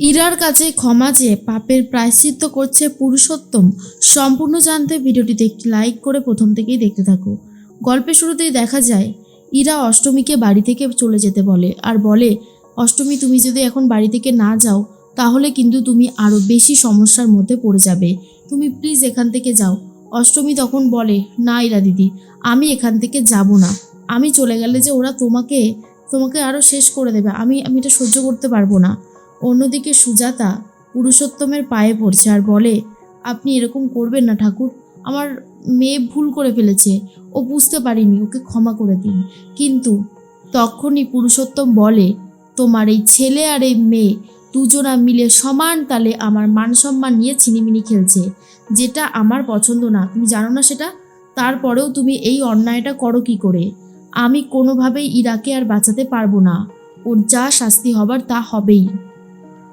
ইরার কাছে ক্ষমা চেয়ে পাপের প্রায়শ্চিত্ত করছে পুরুষোত্তম। সম্পূর্ণ জানতে ভিডিওটিতে একটি লাইক করে প্রথম থেকেই দেখতে থাকো। গল্পের শুরুতেই দেখা যায়, ইরা অষ্টমীকে বাড়ি থেকে চলে যেতে বলে আর বলে, অষ্টমী, তুমি যদি এখন বাড়ি থেকে না যাও, তাহলে কিন্তু তুমি আরও বেশি সমস্যার মধ্যে পড়ে যাবে। তুমি প্লিজ এখান থেকে যাও। অষ্টমী তখন বলে, না ইরা দিদি, আমি এখান থেকে যাব না। আমি চলে গেলে যে ওরা তোমাকে তোমাকে আরও শেষ করে দেবে। আমি আমি এটা সহ্য করতে পারব না। অন্যদিকে সুজাতা পুরুষোত্তমের পায়ে পড়ছে আর বলে, আপনি এরকম করবেন না ঠাকুর। আমার মেয়ে ভুল করে ফেলেছে। ও বুঝতে পারিনি, ওকে ক্ষমা করে দিন। কিন্তু তখনই পুরুষোত্তম বলে, তোমার এই ছেলে আর এই মেয়ে দুজনা মিলে সমান তালে আমার মান সম্মান নিয়ে ছিনিমিনি খেলছে। যেটা আমার পছন্দ না। তুমি জানো না সেটা? তারপরেও তুমি এই অন্যায়টা করো কি করে? আমি কোনোভাবেই ইরাকে আর বাঁচাতে পারব না। ওর যা শাস্তি হবার তা হবেই।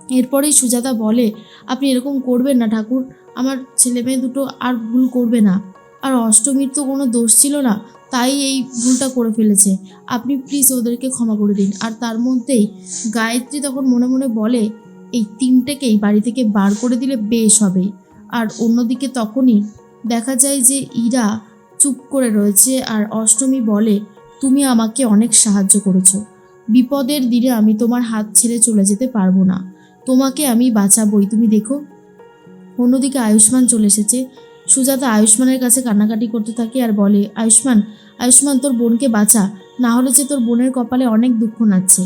এরপরেই সুজাতা বলে, আপনি এরকম করবেন না ঠাকুর। আমার ছেলে মেয়ে দুটো আর ভুল করবে না। আর অষ্টমীর তো কোনো দোষ ছিল না, তাই এই ভুলটা করে ফেলেছে। আপনি প্লিজ ওদেরকে ক্ষমা করে দিন। আর তার মধ্যেই গায়ত্রী তখন মনে মনে বলে, এই তিনটেকেই বাড়ি থেকে বার করে দিলে বেশ হবে। আর অন্যদিকে তখনই দেখা যায় যে ইরা চুপ করে রয়েছে আর অষ্টমী বলে, তুমি আমাকে অনেক সাহায্য করেছ। বিপদের দিনে আমি তোমার হাত ছেড়ে চলে যেতে পারব না। তোমাকে আমি বাঁচাবই। তুমি দেখো, অন্যদিকে আয়ুষ্মান চলে এসেছে। সুজাতা আয়ুষ্মানের কাছে কান্নাকাটি করতে থাকে আর বলে, আয়ুষ্মান আয়ুষ্মান, তোর বোনকে বাঁচা। না হলে যে তোর বোনের কপালে অনেক দুঃখ নাচ্ছে।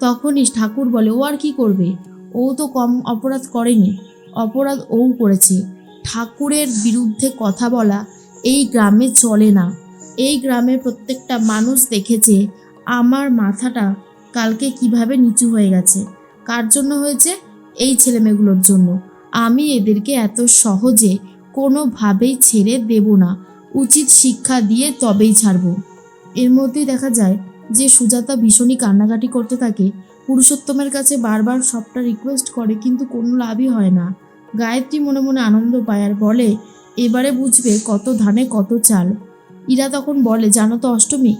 তখনই ঠাকুর বলে, ও আর কি করবে? ও তো কম অপরাধ করেনি। অপরাধ ও করেছে। ঠাকুরের বিরুদ্ধে কথা বলা এই গ্রামে চলে না। এই গ্রামের প্রত্যেকটা মানুষ দেখেছে, আমার মাথাটা কালকে কীভাবে নিচু হয়ে গেছে। কার জন্য হয়েছে? এই ছেলেমেয়েগুলোর জন্য। আমি এদেরকে এত সহজে কোনোভাবেই ছেড়ে দেব না। উচিত শিক্ষা দিয়ে তবেই ছাড়ব। এর মধ্যেই দেখা যায় যে সুজাতা ভীষণই কান্নাকাটি করতে থাকে। পুরুষোত্তমের কাছে বারবার সবটা রিকোয়েস্ট করে, কিন্তু কোনো লাভই হয় না। গায়ত্রী মনে মনে আনন্দ পায় আর বলে, এবারে বুঝবে কত ধানে কত চাল। ইরা তখন বলে, জানো তো অষ্টমী,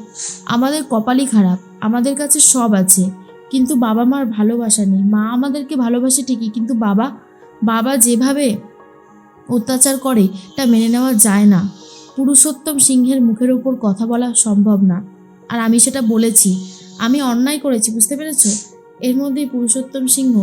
আমাদের কপালই খারাপ। আমাদের কাছে সব আছে। কিন্তু বাবা মার ভালোবাসা নেই। মা আমাদেরকে ভালোবাসে ঠিকই, কিন্তু বাবা বাবা যেভাবে অত্যাচার করে, তা মেনে নেওয়া যায় না। পুরুষোত্তম সিংহের মুখের ওপর কথা বলা সম্ভব না। আর আমি সেটা বলেছি। আমি অন্যায় করেছি, বুঝতে পেরেছ? এর মধ্যেই পুরুষোত্তম সিংহ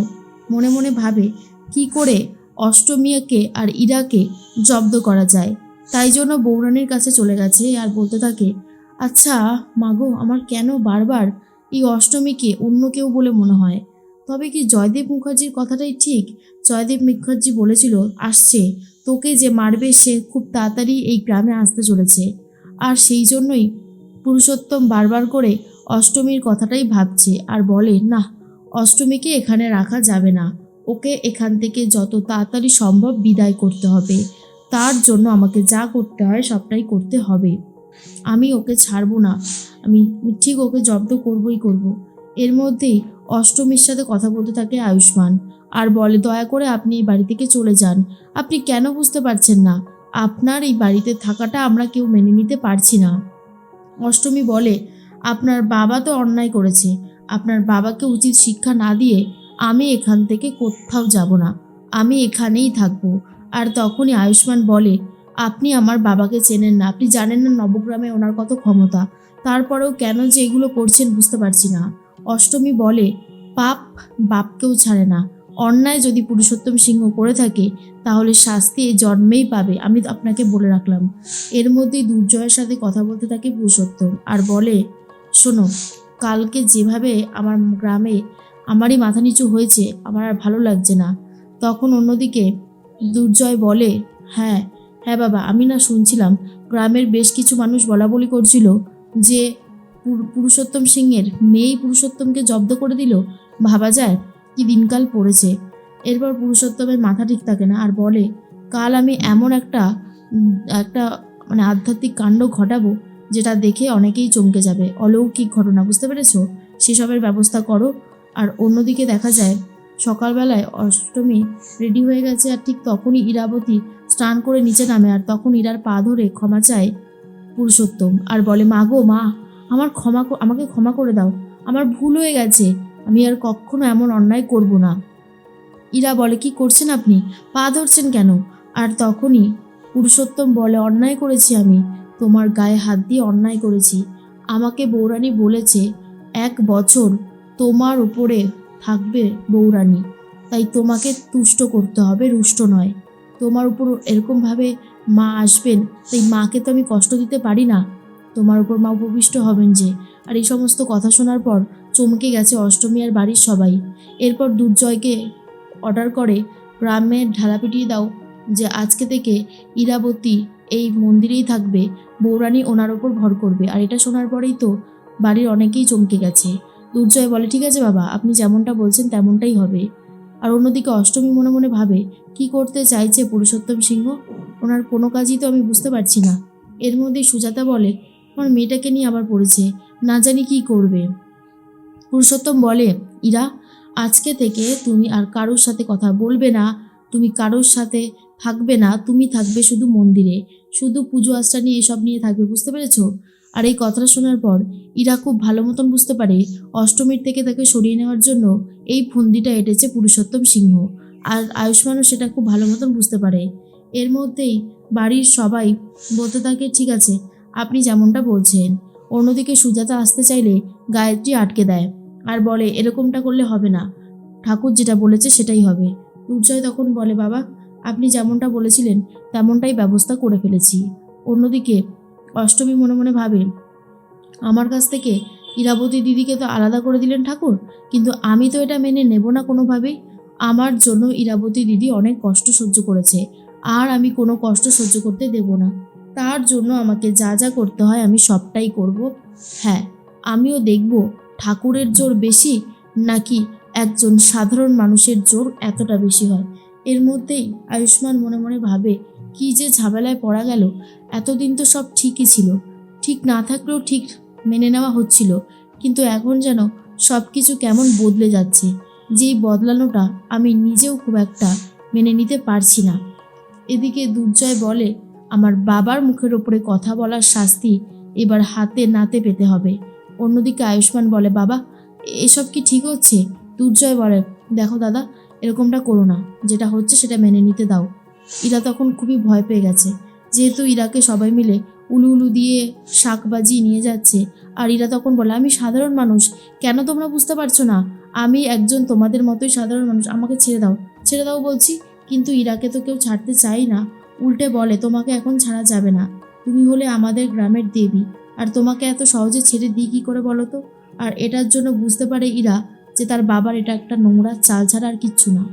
মনে মনে ভাবে, কি করে অষ্টমীয়াকে আর ইরাকে জব্দ করা যায়। তাই জন্য বৌরানীর কাছে চলে গেছে আর বলতে থাকে আচ্ছা মাগো আমার কেন বারবার এই অষ্টমীকে অন্য কেউ বলে মনে হয়। তবে কি জয়দেব মুখার্জির কথাটাই ঠিক? জয়দেব মুখার্জি বলেছিল, আসছে, তোকে যে মারবে সে খুব তাড়াতাড়ি এই গ্রামে আসতে চলেছে। আর সেই জন্যই পুরুষোত্তম বারবার করে অষ্টমীর কথাটাই ভাবছে আর বলে, না, অষ্টমীকে এখানে রাখা যাবে না। ওকে এখান থেকে যত তাড়াতাড়ি সম্ভব বিদায় করতে হবে। তার জন্য আমাকে যা করতে হয় সবটাই করতে হবে। আমি ওকে ছাড়বো না। আমি ঠিক ওকে জব্দ করবই করব। এর মধ্যেই অষ্টমীর সাথে কথা বলতে থাকে আয়ুষ্মান। আর বলে, দয়া করে আপনি এই বাড়ি থেকে চলে যান। আপনি কেন বুঝতে পারছেন না? আপনার এই বাড়িতে থাকাটা আমরা কেউ মেনে নিতে পারছি না। অষ্টমী বলে, আপনার বাবা তো অন্যায় করেছে। আপনার বাবাকে উচিত শিক্ষা না দিয়ে আমি এখান থেকে কোথাও যাব না। আমি এখানেই থাকব। আর তখনই আয়ুষ্মান বলে আপনি আমার বাবাকে চেনেন না। আপনি জানেন না নবগ্রামে ওনার কত ক্ষমতা। তারপরেও কেন যে এগুলো করছেন বুঝতে পারছি না। অষ্টমী বলে, পাপ বাপকেও ছাড়ে না। অন্যায় যদি পুরুষোত্তম সিংহ করে থাকে, তাহলে শাস্তি এই জন্মেই পাবে, আমি আপনাকে বলে রাখলাম। এর মধ্যেই দুর্জয়ের সাথে কথা বলতে থাকে পুরুষোত্তম আর বলে, শোনো, কালকে যেভাবে আমার গ্রামে আমারই মাথা নিচু হয়েছে, আমার আর ভালো লাগছে না। তখন অন্যদিকে দুর্জয় বলে হ্যাঁ হ্যাঁ বাবা, আমি না শুনছিলাম গ্রামের বেশ কিছু মানুষ বলা বলি করছিল যে পুর- পুরুষোত্তম সিংয়ের মেয়েই পুরুষোত্তমকে জব্দ করে দিল। ভাবা যায় কি দিনকাল পড়েছে। এরপর পুরুষোত্তমের মাথা ঠিক থাকে না আর বলে, কাল আমি এমন একটা একটা মানে আধ্যাত্মিক কাণ্ড ঘটাবো যেটা দেখে অনেকেই চমকে যাবে। অলৌকিক ঘটনা, বুঝতে পেরেছ? সেসবের ব্যবস্থা করো। আর অন্যদিকে দেখা যায় সকালবেলায় অষ্টমী রেডি হয়ে গেছে আর ঠিক তখনই ইরাবতী স্নান করে নিচে নামে আর তখন ইরার পা ধরে ক্ষমা চায় পুরুষোত্তম আর বলে, মা গো, মা, আমার ক্ষমা আমাকে ক্ষমা করে দাও। আমার ভুল হয়ে গেছে। আমি আর কখনো এমন অন্যায় করব না। ইরা বলে, কি করছেন আপনি? পা ধরছেন কেন? আর তখনই পুরুষোত্তম বলে, অন্যায় করেছি আমি। তোমার গায়ে হাত দিয়ে অন্যায় করেছি। আমাকে বৌরানী বলেছে, এক বছর তোমার উপরে থাকবে বৌরানী তাই তোমাকে তুষ্ট করতে হবে, রুষ্ট নয়। তোমার উপর এরকমভাবে মা আসবেন, তাই মাকে তো আমি কষ্ট দিতে পারি না। তোমার উপর মা উপবিষ্ট হবেন যে। আর এই সমস্ত কথা শোনার পর চমকে গেছে অষ্টমী আর বাড়ির সবাই। এরপর দুর্জয়কে অর্ডার করে, গ্রামে ঢালা পিটিয়ে দাও যে আজকে থেকে ইরাবতী এই মন্দিরেই থাকবে। বৌরানী ওনার ওপর ভর করবে। আর এটা শোনার পরেই তো বাড়ির অনেকেই চমকে গেছে। দুর্জয় বলে, ঠিক আছে বাবা, আপনি যেমনটা বলছেন তেমনটাই হবে। আর অন্যদিকে অষ্টমী মনে মনে ভাবে, কি করতে চাইছে পুরুষোত্তম সিংহ? ওনার কোনো কাজই তো আমি বুঝতে পারছি না। এর মধ্যেই সুজাতা বলে, আমার মেয়েটাকে নিয়ে আবার পড়েছে, না জানি কি করবে। পুরুষোত্তম বলে, ইরা, আজকে থেকে তুমি আর কারোর সাথে কথা বলবে না, তুমি কারোর সাথে থাকবে না, তুমি থাকবে শুধু মন্দিরে। শুধু পুজো আশ্রা নিয়ে এসব নিয়ে থাকবে, বুঝতে পেরেছ? আর এই কথাটা শোনার পর ইরা খুব ভালো মতন বুঝতে পারে অষ্টমীর থেকে তাকে সরিয়ে নেওয়ার জন্য এই ফন্দিটা এঁটেছে পুরুষোত্তম সিংহ। আর আয়ুষ্মানও সেটা খুব ভালো মতন বুঝতে পারে। এর মধ্যেই বাড়ির সবাই বলতে থাকে, ঠিক আছে, আপনি যেমনটা বলছেন, অন্যদিকে সুজাতা আসতে চাইলে গায়ত্রী আটকে দেয়। আর বলে, এরকমটা করলে হবে না। ঠাকুর যেটা বলেছে সেটাই হবে। দুর্জয় তখন বলে, বাবা, আপনি যেমনটা বলেছিলেন, তেমনটাই ব্যবস্থা করে ফেলেছি। অন্যদিকে অষ্টমী মনে মনে ভাবে আমার কাছ থেকে ইরাবতী দিদিকে তো আলাদা করে দিলেন ঠাকুর, কিন্তু আমি তো এটা মেনে নেব না কোনোভাবেই। আমার জন্য ইরাবতী দিদি অনেক কষ্ট সহ্য করেছে, আর আমি কোনো কষ্ট সহ্য করতে দেব না। তার জন্য আমাকে যা যা করতে হয় আমি সবটাই করব। হ্যাঁ আমিও দেখব ঠাকুরের জোর বেশি নাকি একজন সাধারণ মানুষের জোর এতটা বেশি হয়। এর মধ্যেই আয়ুষ্মান মনে মনে ভাবে কি যে ঝামেলায় পড়া গেল, এতদিন তো সব ঠিকই ছিল। ঠিক না থাকলেও ঠিক মেনে নেওয়া হচ্ছিল, কিন্তু এখন যেন সব কিছু কেমন বদলে যাচ্ছে, যেই বদলানোটা আমি নিজেও খুব একটা মেনে নিতে পারছি না। এদিকে দুর্জয় বলে, আমার বাবার মুখের ওপরে কথা বলার শাস্তি এবার হাতে নাতে পেতে হবে। অন্যদিকে আয়ুষ্মান বলে, বাবা, এসব কি ঠিক হচ্ছে? দুর্জয় বলে, দেখো দাদা, এরকমটা করো না। যেটা হচ্ছে সেটা মেনে নিতে দাও। ইরা তখন খুবই ভয় পেয়ে গেছে। যেহেতু ইরাকে সবাই মিলে উলু উলু দিয়ে শাক বাজিয়ে নিয়ে যাচ্ছে, আর ইরা তখন বলে, আমি সাধারণ মানুষ, কেন তোমরা বুঝতে পারছ না? আমি একজন তোমাদের মতোই সাধারণ মানুষ, আমাকে ছেড়ে দাও। ছেড়ে দাও বলছি, কিন্তু ইরাকে তো কেউ ছাড়তে চাই না। উল্টে বলে, তোমাকে এখন ছাড়া যাবে না। তুমি হলে আমাদের গ্রামের দেবী। আর তোমাকে এত সহজে ছেড়ে দিই কী করে বলো তো? আর এটার জন্য বুঝতে পারে ইরা যে তার বাবার এটা একটা নোংরা চাল ছাড়া আর কিচ্ছু না।